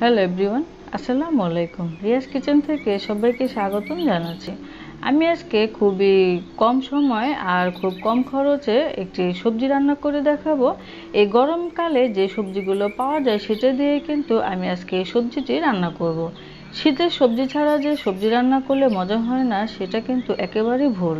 Hello everyone আসসালামু আলাইকুম Riaz kitchen থেকে সবাইকে স্বাগতম জানাচ্ছি। আমি আজকে খুবই কম সময় আর খুব কম খরচে একটি সবজি রান্না করে দেখাবো। এই গরমকালে যে সবজিগুলো পাওয়া যায় সেটা দিয়ে কিন্তু আমি আজকে সবজিটি রান্না করব। শীতের সবজি ছাড়া যে সবজি রান্না করলে মজা হয় না, সেটা কিন্তু একেবারেই ভুল।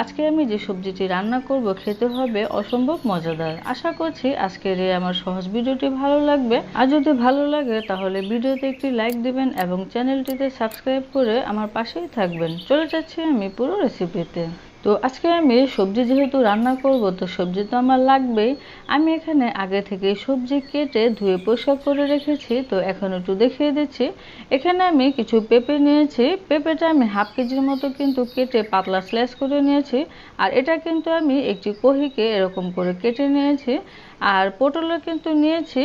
আজকে আমি যে সবজিটি রান্না করব, খেতে হবে অসম্ভব মজাদার। আশা করছি আজকের এই আমার সহজ ভিডিওটি ভালো লাগবে। আর যদি ভালো লাগে, তাহলে ভিডিওতে একটি লাইক দিবেন এবং চ্যানেলটিতে সাবস্ক্রাইব করে আমার পাশেই থাকবেন। চলে যাচ্ছি আমি পুরো রেসিপিতে তো আজকে আমি সবজি যেহেতু রান্না করব, তো সবজি তো আমার লাগবেই। আমি এখানে আগে থেকে সবজি কেটে ধুয়ে পরিষ্কার করে রেখেছি, তো এখন একটু দেখিয়ে দিচ্ছি। এখানে আমি কিছু পেঁপে নিয়েছি। পেঁপেটা আমি হাফ কেজির মতো কিন্তু কেটে পাতলা স্ল্যাশ করে নিয়েছি। আর এটা কিন্তু আমি একটি কহিকে এরকম করে কেটে নিয়েছি। আর পটলও কিন্তু নিয়েছি।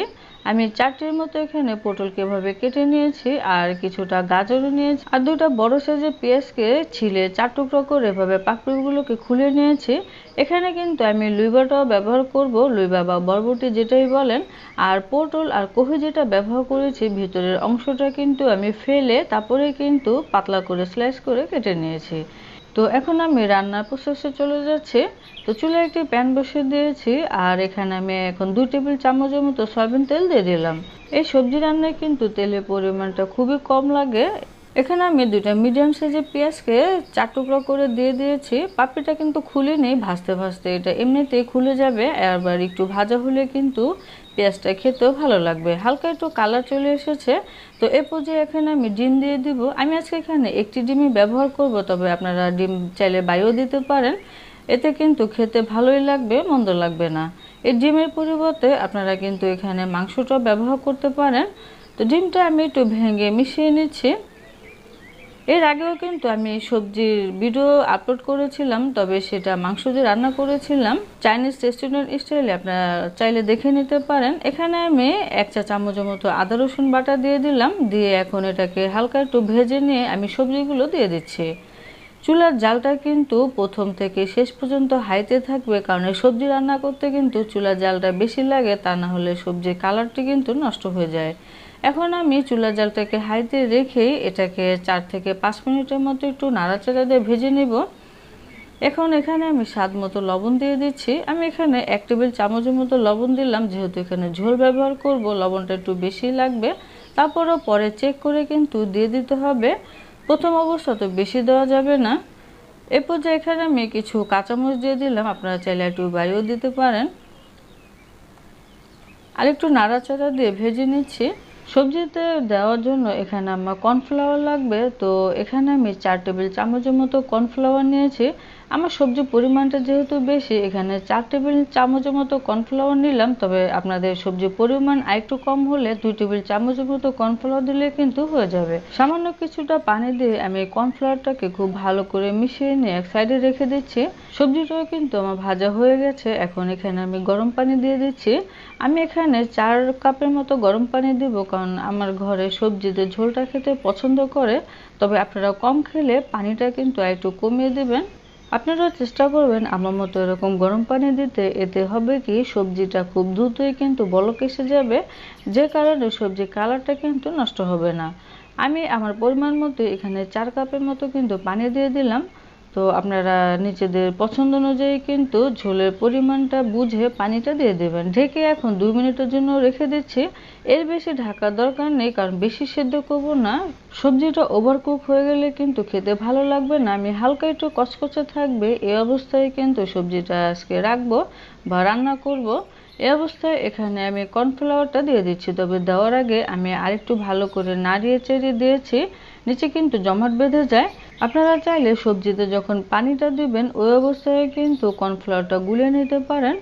আমি চারটির মতো এখানে পটলকে এভাবে কেটে নিয়েছি আর কিছুটা গাজরও নিয়েছি। আর দুটা বড় সাইজের পেঁয়াজকে ছিলে চার টুকরো করে এভাবে পাকড়িগুলোকে খুলে নিয়েছি। এখানে কিন্তু আমি লুইবাটাও ব্যবহার করব, লুইবা বা বরবটি যেটাই বলেন। আর পটল আর কহি যেটা ব্যবহার করেছি, ভিতরের অংশটা কিন্তু আমি ফেলে তারপরে কিন্তু পাতলা করে স্লাইস করে কেটে নিয়েছি। তো এখন আমি রান্নার প্রসেসে চলে যাচ্ছি। তো চুলে একটি প্যান বসিয়ে দিয়েছি, আর এখানে আমি এখন দুই টেবিল চামচের মতো সয়াবিন তেল দিয়ে দিলাম। এই সবজি রান্নায় কিন্তু তেলের পরিমাণটা খুবই কম লাগে। এখানে আমি দুইটা মিডিয়াম সাইজের পেঁয়াজকে চার টুকরো করে দিয়ে দিয়েছি। পাপড়িটা কিন্তু খুলে নেই, ভাজতে ভাজতে এটা এমনিতেই খুলে যাবে, আবার একটু ভাজা হলে কিন্তু পেঁয়াজটা খেতেও ভালো লাগবে। হালকা একটু কালার চলে এসেছে। তো এ পর্যায়ে এখানে আমি ডিম দিয়ে দিব। আমি আজকে এখানে একটি ডিমই ব্যবহার করব, তবে আপনারা ডিম চাইলে বাইও দিতে পারেন। এতে কিন্তু খেতে ভালোই লাগবে, মন্দ লাগবে না। এই ডিমের পরিবর্তে আপনারা কিন্তু এখানে মাংসটাও ব্যবহার করতে পারেন। তো ডিমটা আমি একটু ভেঙে মিশিয়ে নিচ্ছি। এর আগেও কিন্তু আমি সবজির ভিডিও আপলোড করেছিলাম, তবে সেটা মাংস দিয়ে রান্না করেছিলাম। চাইনিজ রেস্টুরেন্ট স্টাইলে আপনারা চাইলে দেখে নিতে পারেন। এখানে আমি এক চা চামচের মতো আদা রসুন বাটা দিয়ে দিলাম, দিয়ে এখন এটাকে হালকা একটু ভেজে নিয়ে আমি সবজিগুলো দিয়ে দিচ্ছি। চুলার জালটা কিন্তু প্রথম থেকে শেষ পর্যন্ত হাইতে থাকবে, কারণ সবজি রান্না করতে কিন্তু চুলার জালটা বেশি লাগে, তা না হলে সবজির কালারটি কিন্তু নষ্ট হয়ে যায়। এখন আমি চুলার জালটাকে হাইতে রেখে এটাকে চার থেকে পাঁচ মিনিটের মতো একটু নাড়াচাড়া দিয়ে ভেজে নেব। এখন এখানে আমি স্বাদ মতো লবণ দিয়ে দিচ্ছি। আমি এখানে এক টেবিল চামচের মতো লবণ দিলাম, যেহেতু এখানে ঝোল ব্যবহার করব, লবণটা একটু বেশি লাগবে। তারপরও পরে চেক করে কিন্তু দিয়ে দিতে হবে। প্রথম অবস্থা তো বেশি দেওয়া যাবে না। এ পর্যায়ে এখানে আমি কিছু কাঁচামরিচ দিয়ে দিলাম। আপনারা চাইলে একটু বাড়িও দিতে পারেন। আর একটু নাড়াচাড়া দিয়ে ভেজে নিচ্ছি। সবজিতে দেওয়ার জন্য এখানে আমার কর্নফ্লাওয়ার লাগবে। তো এখানে আমি চার টেবিল চামচের মতো কর্নফ্লাওয়ার নিয়েছি। আমার সবজির পরিমাণটা যেহেতু বেশি, এখানে চার টেবিল চামচের মতো কর্নফ্লাওয়ার নিলাম, তবে আপনাদের সবজির পরিমাণ আরেকটু কম হলে দুই টেবিল চামচের মতো কর্নফ্লাওয়ার দিলে কিন্তু হয়ে যাবে। সামান্য কিছুটা পানি দিয়ে আমি কর্নফ্লাওয়ারটাকে খুব ভালো করে মিশিয়ে নিয়ে এক সাইডে রেখে দিচ্ছি। সবজিটাও কিন্তু আমার ভাজা হয়ে গেছে, এখন এখানে আমি গরম পানি দিয়ে দিচ্ছি। আমি এখানে চার কাপের মতো গরম পানি দিব, কারণ আমার ঘরে সবজিতে ঝোলটা খেতে পছন্দ করে, তবে আপনারা কম খেলে পানিটা কিন্তু একটু কমিয়ে দেবেন। আপনারা চেষ্টা করবেন আমার মতো এরকম গরম পানি দিতে। এতে হবে কি, সবজিটা খুব দ্রুতই কিন্তু বলক এসে যাবে। যে কারণে সবজি কালারটা কিন্তু নষ্ট হবে না। আমি আমার পরিমাণ মতো এখানে চার কাপের মতো কিন্তু পানি দিয়ে দিলাম। তো আপনারা নিজেদের পছন্দ অনুযায়ী কিন্তু ঝোলের পরিমাণটা বুঝে পানিটা দিয়ে দেবেন। ঢেকে এখন দুই মিনিটের জন্য রেখে দিচ্ছি। এর বেশি ঢাকার দরকার নেই, কারণ বেশি সেদ্ধ করব না। সবজিটা ওভারকুক হয়ে গেলে কিন্তু খেতে ভালো লাগবে না। আমি হালকা একটু কচকচে থাকবে এই অবস্থায় কিন্তু সবজিটা আজকে রাখব বা রান্না করব। এই অবস্থায় এখানে আমি কর্নফ্লাওয়ারটা দিয়ে দিচ্ছি। তবে দেওয়ার আগে আমি আরেকটু ভালো করে নাড়িয়ে চেড়িয়ে দিয়েছি। নিচে কিন্তু জমাট বেঁধে যায়। আপনারা চাইলে সবজিতে যখন পানিটা দিবেন, ওই অবস্থায় কিন্তু কর্নফ্লাওয়ারটা গুলে নিতে পারেন।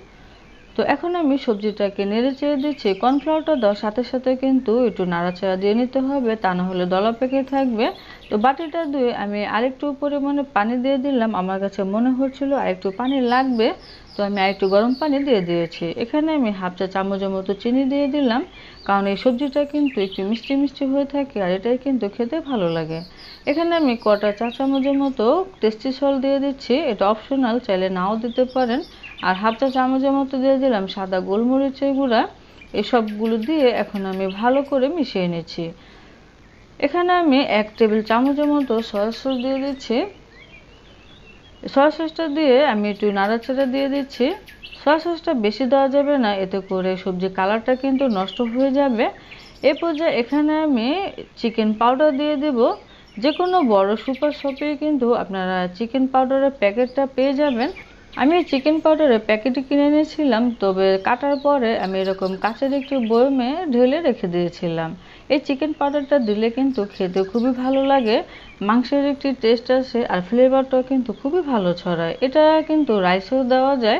তো এখন আমি সবজিটাকে নেড়ে চেড়ে দিচ্ছি। কর্নফ্লাওয়ারটা দেওয়ার সাথে সাথে কিন্তু একটু নাড়াচাড়া দিয়ে নিতে হবে, তা না হলে দলা পেকে থাকবে। তো বাটিটা দিয়ে আমি আরেকটু পরিমাণে পানি দিয়ে দিলাম। আমার কাছে মনে হচ্ছিল আরেকটু পানি লাগবে, তো আমি আরেকটু গরম পানি দিয়ে দিয়েছি। এখানে আমি হাফ চা চামচের মতো চিনি দিয়ে দিলাম, কারণ এই সবজিটা কিন্তু একটু মিষ্টি মিষ্টি হয়ে থাকে আর এটাই কিন্তু খেতে ভালো লাগে। এখানে আমি কটা চা চামচের মতো টেস্টি সল দিয়ে দিচ্ছি। এটা অপশনাল চাইলে নাও দিতে পারেন। আর হাফ চা চামচের মতো দিয়ে দিলাম সাদা গোলমরিচের গুঁড়া। এসবগুলো দিয়ে এখন আমি ভালো করে মিশিয়ে নিচ্ছি। এখানে আমি এক টেবিল চামচের মতো সয়া সস দিয়ে দিচ্ছি। সয়া সসটা দিয়ে আমি একটু নাড়াচাড়া দিয়ে দিচ্ছি। সয়া সসটা বেশি দেওয়া যাবে না, এতে করে সবজি কালারটা কিন্তু নষ্ট হয়ে যাবে। এ পর্যায়ে এখানে আমি চিকেন পাউডার দিয়ে দেব। যে কোনো বড় সুপার শপে কিন্তু আপনারা চিকেন পাউডারের প্যাকেটটা পেয়ে যাবেন। আমি চিকেন পাউডারের প্যাকেটটি কিনে নিয়েছিলাম তবে কাটার পরে আমি এরকম কাঁচের একটি বয়মে ঢেলে রেখে দিয়েছিলাম। এই চিকেন পাউডারটা দিলে কিন্তু খেতে খুবই ভালো লাগে, মাংসের একটি টেস্ট আসে আর ফ্লেভারটাও কিন্তু খুবই ভালো ছড়ায়। এটা কিন্তু রাইসেও দেওয়া যায়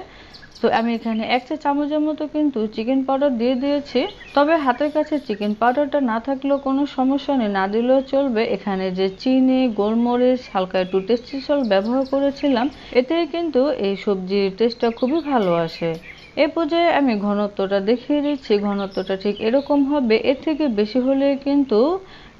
তো আমি এখানে এক চা চামচের মতো কিন্তু চিকেন পাউডার দিয়ে দিয়েছি। তবে হাতের কাছে চিকেন পাউডারটা না থাকলেও কোনো সমস্যা নেই। না দিলেও চলবে। এখানে যে চিনি, গোলমরিচ, হালকা একটু টেস্টি সল ব্যবহার করেছিলাম এতে কিন্তু এই সবজির টেস্টটা খুবই ভালো আসে। এ পর্যায়ে আমি ঘনত্বটা দেখিয়ে দিচ্ছি। ঘনত্বটা ঠিক এরকম হবে। এর থেকে বেশি হলে কিন্তু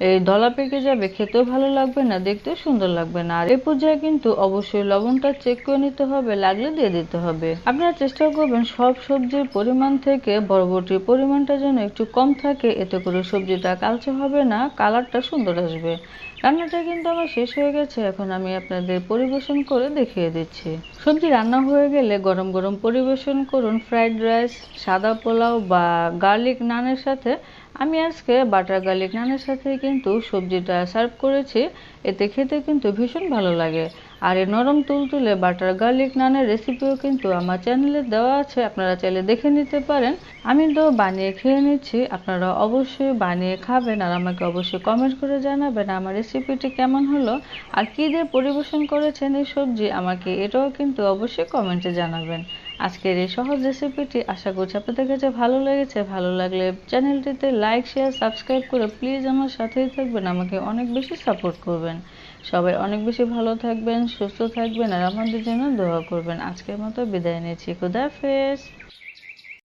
এই ধলা পেকে যাবে, খেতেও ভালো লাগবে না, দেখতেও সুন্দর লাগবে না। আর এই পর্যায়ে কিন্তু অবশ্যই লবণটা চেক করে নিতে হবে, লাগলে দিয়ে দিতে হবে। আপনারা চেষ্টা করবেন সব সবজির পরিমাণ থেকে বরবটির পরিমাণটা যেন একটু কম থাকে, এতে করে সবজিটা কালচে হবে না কালারটা সুন্দর আসবে। রান্নাটা কিন্তু আমার শেষ হয়ে গেছে। এখন আমি আপনাদের পরিবেশন করে দেখিয়ে দিচ্ছি। সবজি রান্না হয়ে গেলে গরম গরম পরিবেশন করুন। ফ্রাইড রাইস, সাদা পোলাও বা গার্লিক নানের সাথে। আমি আজকে বাটার গার্লিক নানের সাথে কিন্তু সবজিটা সার্ভ করেছি। এতে খেতে কিন্তু ভীষণ ভালো লাগে। আর এই নরম তুলতুলে বাটার গার্লিক নানের রেসিপিও কিন্তু আমার চ্যানেলে দেওয়া আছে, আপনারা চাইলে দেখে নিতে পারেন। আমি তো বানিয়ে খেয়ে নিচ্ছি, আপনারা অবশ্যই বানিয়ে খাবেন আর আমাকে অবশ্যই কমেন্ট করে জানাবেন আমার রেসিপিটি কেমন হলো আর কী দিয়ে পরিবেশন করেছেন এই সবজি আমাকে এটাও কিন্তু অবশ্যই কমেন্টে জানাবেন। আজকের এই সহজ রেসিপিটি আশা করছি আপনাদের কাছে ভালো লেগেছে। ভালো লাগলে চ্যানেলটিতে লাইক শেয়ার সাবস্ক্রাইব করে প্লিজ আমার সাথেই থাকবেন, আমাকে অনেক বেশি সাপোর্ট করবেন। সবাই অনেক বেশি ভালো থাকবেন, সুস্থ থাকবেন, আর আমাদের জন্য দোয়া করবেন। আজকের মতো বিদায় নিচ্ছি। খুদাহাফেজ